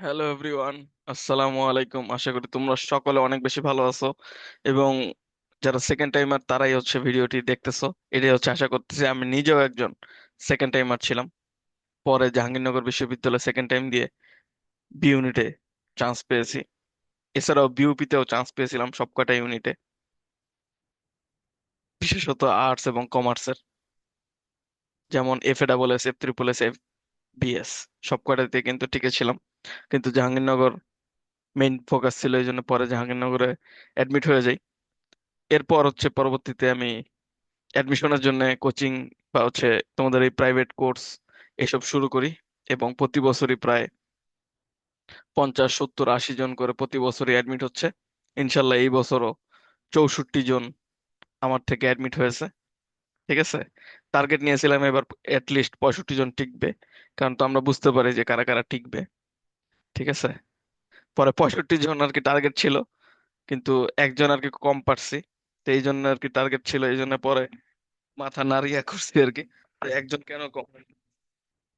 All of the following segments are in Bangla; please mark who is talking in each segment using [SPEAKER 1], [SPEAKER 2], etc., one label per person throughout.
[SPEAKER 1] হ্যালো এভরিওয়ান আসসালামু আলাইকুম আশা করি তোমরা সকলে অনেক বেশি ভালো আছো। এবং যারা সেকেন্ড টাইমার তারাই হচ্ছে ভিডিওটি দেখতেছো। এটাই হচ্ছে আশা করতেছি আমি নিজেও একজন সেকেন্ড টাইমার ছিলাম। পরে জাহাঙ্গীরনগর বিশ্ববিদ্যালয়ে সেকেন্ড টাইম দিয়ে বি ইউনিটে চান্স পেয়েছি। এছাড়াও বিউপিতেও চান্স পেয়েছিলাম সবকটা ইউনিটে বিশেষত আর্টস এবং কমার্সের যেমন F A double S F triple S F BS সবকটাতে কিন্তু টিকে ছিলাম। কিন্তু জাহাঙ্গীরনগর মেইন ফোকাস ছিল এই জন্য পরে জাহাঙ্গীরনগরে অ্যাডমিট হয়ে যাই। এরপর হচ্ছে পরবর্তীতে আমি অ্যাডমিশনের জন্য কোচিং বা হচ্ছে তোমাদের এই প্রাইভেট কোর্স এসব শুরু করি এবং প্রতি বছরই প্রায় পঞ্চাশ, সত্তর, আশি জন করে প্রতি বছরই অ্যাডমিট হচ্ছে। ইনশাল্লাহ এই বছরও চৌষট্টি জন আমার থেকে অ্যাডমিট হয়েছে। ঠিক আছে? টার্গেট নিয়েছিলাম এবার লিস্ট পঁয়ষট্টি জন টিকবে। কারণ তো আমরা বুঝতে পারি যে কারা কারা টিকবে। ঠিক আছে? পরে পঁয়ষট্টি জন আর কি টার্গেট ছিল, কিন্তু একজন আর কি কম পারছি, তো এই জন্য আর কি টার্গেট ছিল, এই জন্য পরে মাথা নাড়িয়া করছি আর কি একজন কেন কম?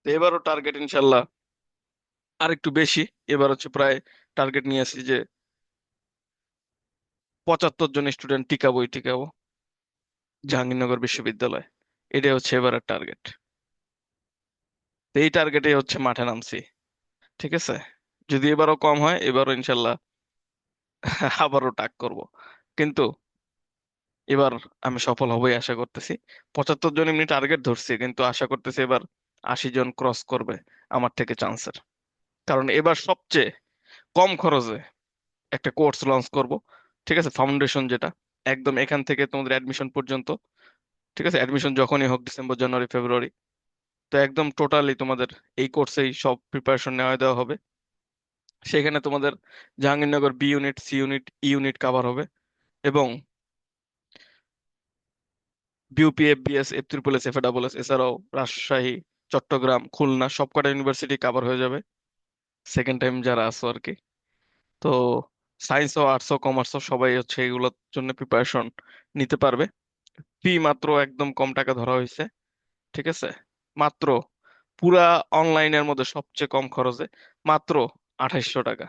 [SPEAKER 1] তো এবারও টার্গেট ইনশাল্লাহ আর একটু বেশি, এবার হচ্ছে প্রায় টার্গেট নিয়ে আসি যে পঁচাত্তর জন স্টুডেন্ট টিকাবোই টিকাবো জাহাঙ্গীরনগর বিশ্ববিদ্যালয়। এটাই হচ্ছে এবারের টার্গেট এই টার্গেটে হচ্ছে মাঠে নামছি, ঠিক আছে? যদি এবারও কম হয়, এবারও ইনশাল্লাহ আবারও টাক করব। কিন্তু এবার আমি সফল হবই আশা করতেছি। পঁচাত্তর জন এমনি টার্গেট ধরছি, কিন্তু আশা করতেছি এবার আশি জন ক্রস করবে আমার থেকে চান্সের কারণ এবার সবচেয়ে কম খরচে একটা কোর্স লঞ্চ করব, ঠিক আছে? ফাউন্ডেশন যেটা, একদম এখান থেকে তোমাদের অ্যাডমিশন পর্যন্ত, ঠিক আছে? অ্যাডমিশন যখনই হোক ডিসেম্বর জানুয়ারি ফেব্রুয়ারি তো একদম টোটালি তোমাদের এই কোর্সেই সব প্রিপারেশন নেওয়া দেওয়া হবে। সেখানে তোমাদের Jahangirnagar B unit C unit E unit cover হবে এবং BUP FBS F triple S F double S এছাড়াও রাজশাহী, চট্টগ্রাম, খুলনা সবকটা ইউনিভার্সিটি কাভার হয়ে যাবে সেকেন্ড টাইম যারা আছো আর কি। তো সায়েন্স ও আর্টস ও কমার্স সবাই হচ্ছে এগুলোর জন্য প্রিপারেশন নিতে পারবে। ফি মাত্র একদম কম টাকা ধরা হয়েছে, ঠিক আছে? মাত্র পুরা অনলাইনের মধ্যে সবচেয়ে কম খরচে। মাত্র আঠাইশশো টাকা।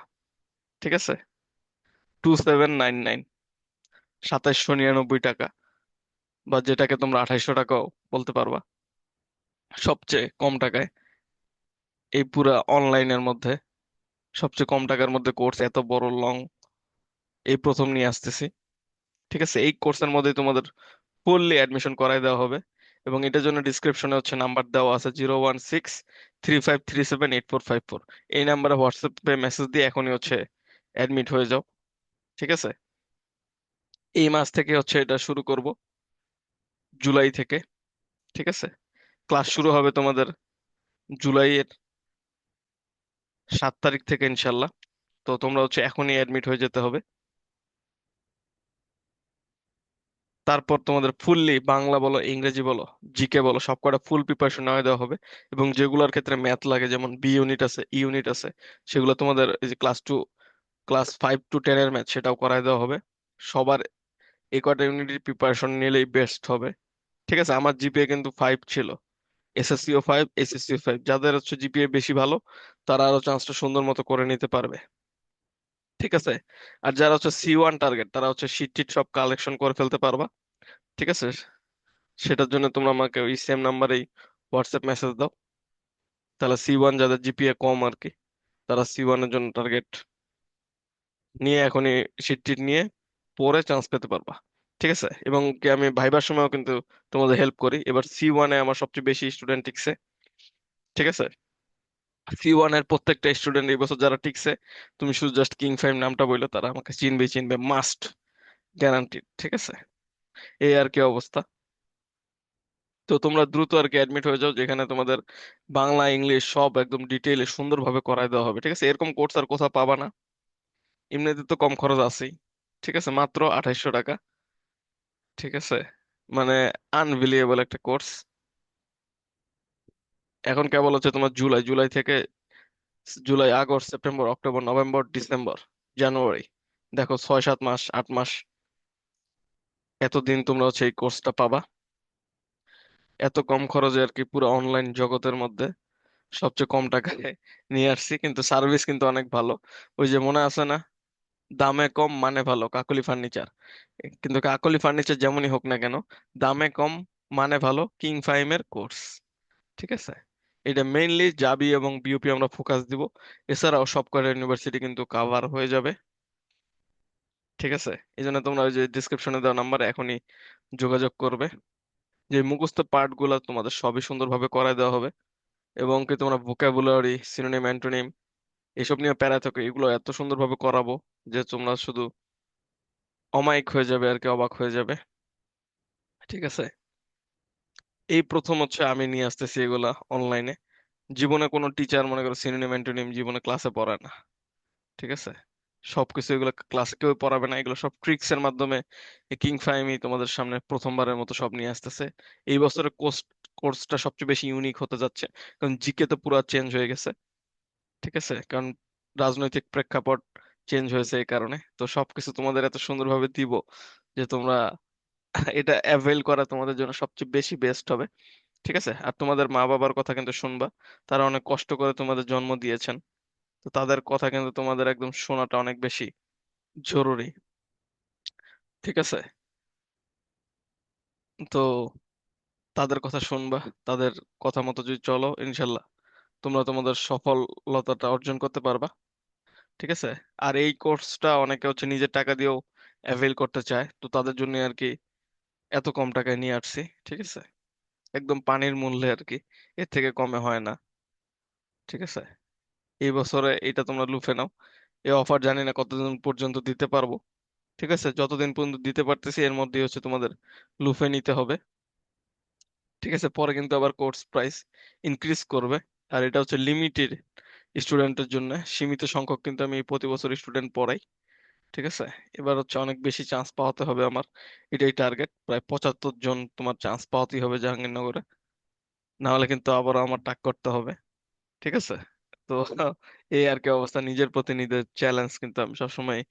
[SPEAKER 1] ঠিক আছে? টু সেভেন নাইন নাইন সাতাইশশো নিরানব্বই টাকা। বা যেটাকে তোমরা আঠাইশশো টাকাও বলতে পারবা। সবচেয়ে কম টাকায়। এই পুরা অনলাইনের মধ্যে সবচেয়ে কম টাকার মধ্যে কোর্স এত বড় লং এই প্রথম নিয়ে আসতেছি। ঠিক আছে? এই কোর্সের মধ্যে তোমাদের ফুললি অ্যাডমিশন করাই দেওয়া হবে। এবং এটার জন্য ডিসক্রিপশনে হচ্ছে নাম্বার দেওয়া আছে zero one six three five three seven eight four five four এই নাম্বারে হোয়াটসঅ্যাপে মেসেজ দিয়ে এখনই হচ্ছে অ্যাডমিট হয়ে যাও, ঠিক আছে? এই মাস থেকে হচ্ছে এটা শুরু করব, জুলাই থেকে, ঠিক আছে? ক্লাস শুরু হবে তোমাদের জুলাইয়ের সাত তারিখ থেকে ইনশাল্লাহ। তো তোমরা হচ্ছে এখনই অ্যাডমিট হয়ে যেতে হবে। তারপর তোমাদের ফুললি বাংলা বলো, ইংরেজি বলো, জিকে বলো, সবকটা ফুল প্রিপারেশন নেওয়া দেওয়া হবে। এবং যেগুলোর ক্ষেত্রে ম্যাথ লাগে, যেমন বি ইউনিট আছে ই ইউনিট আছে, সেগুলো তোমাদের এই যে class two class five two ten এর ম্যাথ সেটাও করায় দেওয়া হবে। সবার এই কটা ইউনিটের প্রিপারেশন নিলেই বেস্ট হবে। ঠিক আছে? আমার জিপিএ কিন্তু ফাইভ ছিল। এসএসসিও ফাইভ এসএসসিও ফাইভ যাদের হচ্ছে জিপিএ বেশি ভালো, তারা আরও চান্সটা সুন্দর মতো করে নিতে পারবে। ঠিক আছে? আর যারা হচ্ছে সি ওয়ান টার্গেট তারা হচ্ছে শিট টিট সব কালেকশন করে ফেলতে পারবা। ঠিক আছে? সেটার জন্য তোমরা আমাকে ওই সেম নাম্বারেই হোয়াটসঅ্যাপ মেসেজ দাও। তাহলে সি ওয়ান যাদের জিপিএ কম আর কি, তারা সি ওয়ানের জন্য টার্গেট নিয়ে এখনই শিট টিট নিয়ে পরে চান্স পেতে পারবা। ঠিক আছে? এবং কি আমি ভাইবার সময়ও কিন্তু তোমাদের হেল্প করি। এবার সি ওয়ানে আমার সবচেয়ে বেশি স্টুডেন্ট টিকছে। ঠিক আছে? সি ওয়ানের প্রত্যেকটা স্টুডেন্ট এই বছর যারা টিকছে, তুমি শুধু জাস্ট কিং নামটা বলল তারা আমাকে চিনবে চিনবে মাস্ট গ্যারান্টিড ঠিক আছে? এই আর কি অবস্থা। তো তোমরা দ্রুত আর কি অ্যাডমিট হয়ে যাও, যেখানে তোমাদের বাংলা, ইংলিশ সব একদম ডিটেইলে সুন্দরভাবে করায় দেওয়া হবে, ঠিক আছে? এরকম কোর্স আর কোথাও পাবা না। এমনিতে তো কম খরচ আছেই, ঠিক আছে? মাত্র আঠাইশশো টাকা, ঠিক আছে? মানে আনবিলিয়েবল একটা কোর্স এখন কেবল হচ্ছে তোমার জুলাই জুলাই থেকে July, August, September, October, November, December, January. দেখো ছয়, সাত মাস, আট মাস, এতদিন তোমরা হচ্ছে এই কোর্সটা পাবা। এত কম খরচে আর কি পুরো অনলাইন জগতের মধ্যে সবচেয়ে কম টাকায় নিয়ে আসছি, কিন্তু সার্ভিস কিন্তু অনেক ভালো। ওই যে মনে আছে না? দামে কম মানে ভালো, কাকলি ফার্নিচার কিন্তু কাকলি ফার্নিচার যেমনই হোক না কেন, দামে কম মানে ভালো কিং ফাইমের কোর্স ঠিক আছে? এটা মেইনলি জাবি এবং বিউপি আমরা ফোকাস দিব। এছাড়াও সব সবকটা ইউনিভার্সিটি কিন্তু কাভার হয়ে যাবে। ঠিক আছে? এই জন্য তোমরা ওই যে ডিসক্রিপশনে দেওয়া নাম্বারে এখনই যোগাযোগ করবে। যে মুখস্থ পার্টগুলা তোমাদের সবই সুন্দরভাবে করায় দেওয়া হবে। এবং কি তোমরা ভোকাবুলারি সিনোনিম অ্যান্টোনিম এসব নিয়ে প্যারা থাকো, এগুলো এত সুন্দরভাবে করাবো যে তোমরা শুধু অমায়িক হয়ে যাবে আর কি, অবাক হয়ে যাবে। ঠিক আছে? এই প্রথম হচ্ছে আমি নিয়ে আসতেছি এগুলা অনলাইনে জীবনে কোনো টিচার মনে করো সিনোনিম অ্যান্টোনিম জীবনে ক্লাসে পড়ায় না। ঠিক আছে? সবকিছু এগুলো ক্লাসে কেউ পড়াবে না। এগুলো সব ট্রিক্স এর মাধ্যমে কিং ফাইমি তোমাদের সামনে প্রথমবারের মতো সব নিয়ে আসতেছে। এই বছরের কোর্স কোর্সটা সবচেয়ে বেশি ইউনিক হতে যাচ্ছে। কারণ জিকে তো পুরো চেঞ্জ হয়ে গেছে। ঠিক আছে? কারণ রাজনৈতিক প্রেক্ষাপট চেঞ্জ হয়েছে এই কারণে। তো সবকিছু তোমাদের এত সুন্দরভাবে দিব যে তোমরা এটা অ্যাভেল করা তোমাদের জন্য সবচেয়ে বেশি বেস্ট হবে, ঠিক আছে? আর তোমাদের মা বাবার কথা কিন্তু শুনবা, তারা অনেক কষ্ট করে তোমাদের জন্ম দিয়েছেন, তো তাদের কথা কিন্তু তোমাদের একদম শোনাটা অনেক বেশি জরুরি, ঠিক আছে? তো তাদের কথা শুনবা, তাদের কথা মতো যদি চলো, ইনশাল্লাহ তোমরা তোমাদের সফলতাটা অর্জন করতে পারবা, ঠিক আছে? আর এই কোর্সটা অনেকে হচ্ছে নিজের টাকা দিয়েও অ্যাভেল করতে চায়, তো তাদের জন্য আর কি এত কম টাকায় নিয়ে আসছি, ঠিক আছে? একদম পানির মূল্যে আর কি এর থেকে কমে হয় না, ঠিক আছে? এই বছরে এটা তোমরা লুফে নাও, এই অফার জানি না কতদিন পর্যন্ত দিতে পারব, ঠিক আছে? যতদিন পর্যন্ত দিতে পারতেছি, এর মধ্যে হচ্ছে তোমাদের লুফে নিতে হবে, ঠিক আছে? পরে কিন্তু আবার কোর্স প্রাইস ইনক্রিজ করবে, আর এটা হচ্ছে লিমিটেড স্টুডেন্টের জন্য, সীমিত সংখ্যক কিন্তু আমি প্রতি বছর স্টুডেন্ট পড়াই ঠিক আছে? এবার হচ্ছে অনেক বেশি চান্স পাওয়াতে হবে আমার। এটাই টার্গেট প্রায় পঁচাত্তর জন তোমার চান্স পাওয়াতেই হবে জাহাঙ্গীরনগরে। না হলে কিন্তু আবার আমার টাক করতে হবে। ঠিক আছে? তো এই আর কি অবস্থা। নিজের প্রতি নিজের চ্যালেঞ্জ কিন্তু আমি সবসময়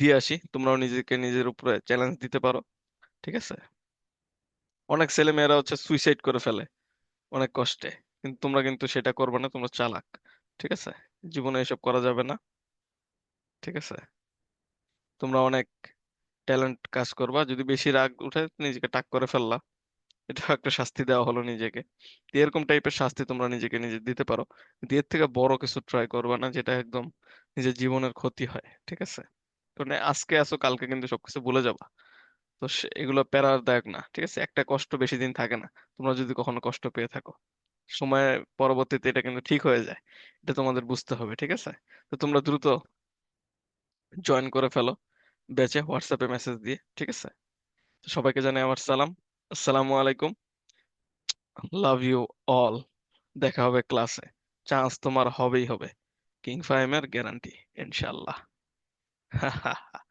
[SPEAKER 1] দিয়ে আসি। তোমরাও নিজেকে নিজের উপরে চ্যালেঞ্জ দিতে পারো। ঠিক আছে? অনেক ছেলে মেয়েরা হচ্ছে সুইসাইড করে ফেলে অনেক কষ্টে। কিন্তু তোমরা কিন্তু সেটা করবে না, তোমরা চালাক। ঠিক আছে? জীবনে এসব করা যাবে না। ঠিক আছে? তোমরা অনেক ট্যালেন্ট কাজ করবা। যদি বেশি রাগ উঠে, নিজেকে টাক করে ফেললা। এটা একটা শাস্তি দেওয়া হলো নিজেকে। এরকম টাইপের শাস্তি তোমরা নিজেকে নিজে দিতে পারো। কিন্তু এর থেকে বড় কিছু ট্রাই করবা না, যেটা একদম নিজের জীবনের ক্ষতি হয়, ঠিক আছে? কারণ আজকে আসো কালকে কিন্তু সবকিছু ভুলে যাবা। তো এগুলো প্যারাদায়ক না, ঠিক আছে? একটা কষ্ট বেশি দিন থাকে না। তোমরা যদি কখনো কষ্ট পেয়ে থাকো সময় পরবর্তীতে এটা কিন্তু ঠিক হয়ে যায়। এটা তোমাদের বুঝতে হবে, ঠিক আছে? তো তোমরা দ্রুত জয়েন করে ফেলো। ব্যাচে, হোয়াটসঅ্যাপে মেসেজ দিয়ে, ঠিক আছে? সবাইকে জানাই আমার সালাম। আসসালামু আলাইকুম। লাভ ইউ অল দেখা হবে ক্লাসে। চান্স তোমার হবেই হবে। কিং ফাইমের গ্যারান্টি ইনশাল্লাহ।